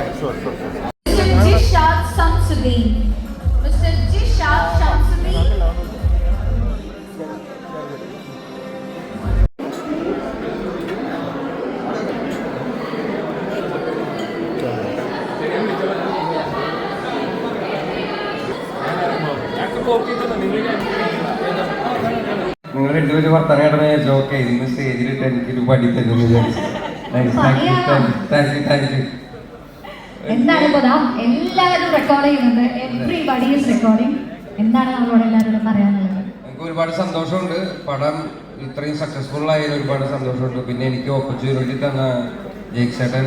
Mr. Jishad Shamsuddin. Mr. Jishad Shamsuddin. നിങ്ങൾ രണ്ടുപേരും വർത്തമാനം കേട്ടത് ജോക്ക് ഇന്ന് സ്റ്റേജിലിട്ട് എനിക്കൊരു പടി തരുമെന്ന് വിചാരിച്ചു thank you thank you thank you എന്താണ് ഇപ്പൊ എല്ലാവരും റെക്കോർഡ് ചെയ്യുന്നുണ്ട്. എവ്രിബഡി ഈസ് റെക്കോർഡിംഗ് എന്താണ് നമ്മളോട് എല്ലാവരോടും പറയാനുള്ളത്? എനിക്ക് ഒരുപാട് സന്തോഷമുണ്ട്. പടം ഇത്രയും സക്സസ്ഫുൾ ആയതിൽ ഒരുപാട് സന്തോഷമുണ്ട്. പിന്നെ എനിക്ക് ഓപ്പർച്യൂണിറ്റി തന്ന ജേക്ക് ചേട്ടൻ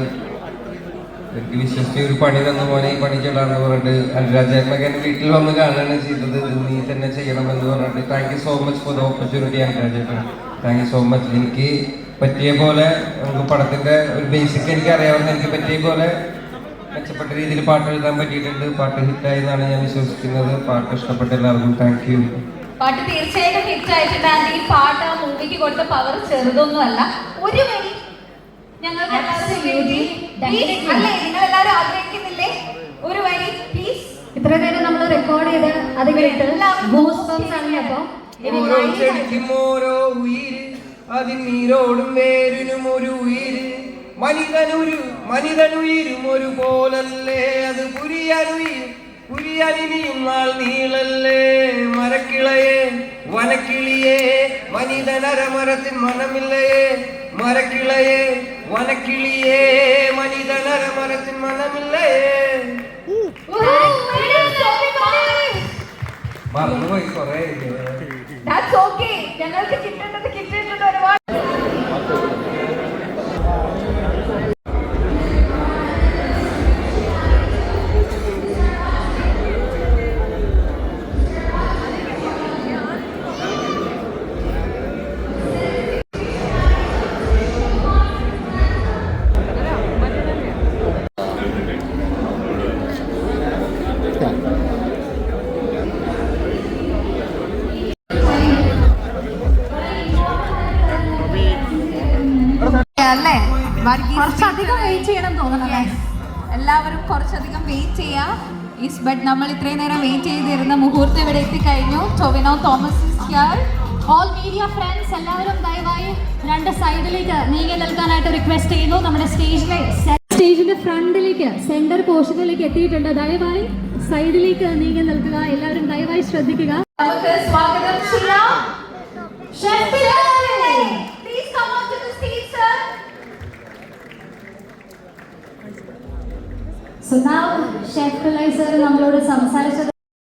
എനിക്ക് വിശ്വസിച്ച് ഒരു പണി തന്ന പോലെ ഈ പണി ചെയ്യണമെന്ന് പറഞ്ഞിട്ട് അനുരാജേട്ടനൊക്കെ എന്റെ വീട്ടിൽ വന്ന് കാണുകയാണ് ചെയ്തത്. നീ തന്നെ ചെയ്യണമെന്ന് പറഞ്ഞിട്ട് thank you so much for the opportunity അനുരാജേട്ടൻ thank you so much എനിക്ക് പറ്റിയ പോലെ നമുക്ക് പടത്തിന്റെ ഒരു ബേസിക് എനിക്ക് അറിയാവുന്ന എനിക്ക് പറ്റിയ പോലെ മെച്ചപ്പെട്ട രീതിയിൽ പാട്ട് എഴുതാൻ പറ്റിയിട്ടുണ്ട്. പാട്ട് ഹിറ്റായി എന്നാണ് ഞാൻ വിശ്വസിക്കുന്നത്. പാട്ട് ഇഷ്ടപ്പെട്ട എല്ലാവർക്കും താങ്ക് യു പാട്ട് തീർച്ചയായിട്ടും ഹിറ്റ് ആയിട്ടുണ്ട്. ആൻഡ് ഈ പാട്ട് ആ മൂവിക്ക് കൊടുത്ത പവർ ചെറുതൊന്നുമല്ല. ഒരു വരി ഞങ്ങൾക്ക്. അല്ലേ നിങ്ങൾ എല്ലാവരും ആഗ്രഹിക്കുന്നില്ലേ? ഒരു വരി പ്ലീസ് ഇത്ര നേരം നമ്മൾ റെക്കോർഡ് ചെയ്ത് അത് കേട്ട് ഗൂസ് ബംസ് ഓരോ live ചെടിക്കും ഓരോ ഉയിര് അതിൽ നീരോടും വേരിനും ഒരു ഉയിര്. മനിതനൊരു മനിതനുയിരും ഒരു പോലല്ലേ അത് പുരിയനുയിരും പുരിയനിനിയും നാൾ നീളല്ലേ മരക്കിളയെ വനക്കിളിയെ മനിതനരമരത്തിൻ മനമില്ലയേ മരക്കിളയെ വനക്കിളിയെ മനിതനരമരത്തിൻ മനമില്ലയേ കുറച്ചധികം വെയിറ്റ് ചെയ്യണം തോന്നണം? എല്ലാവരും കുറച്ചധികം വെയിറ്റ് ചെയ്യാം. ഈസ് ബട്ട് നമ്മൾ ഇത്രയും നേരം വെയിറ്റ് ചെയ്തിരുന്ന മുഹൂർത്തം ഇവിടെ എത്തിക്കഴിഞ്ഞു. Tovino Thomas here all media friends എല്ലാവരും ദയവായി രണ്ട് സൈഡിലേക്ക് നീങ്ങി നിൽക്കാനായിട്ട് റിക്വസ്റ്റ് ചെയ്യുന്നു. നമ്മുടെ സ്റ്റേജിലെ സ്റ്റേജിന്റെ ഫ്രണ്ടിലേക്ക് സെന്റർ പോർഷനിലേക്ക് എത്തിയിട്ടുണ്ട്. ദയവായി സൈഡിലേക്ക് നീങ്ങി നിൽക്കുക. എല്ലാവരും ദയവായി ശ്രദ്ധിക്കുക. നമുക്ക് സ്വാഗതം ചെയ്യാം. സോ നാ ഷെഫ് നമ്മളോട് സംസാരിച്ചത്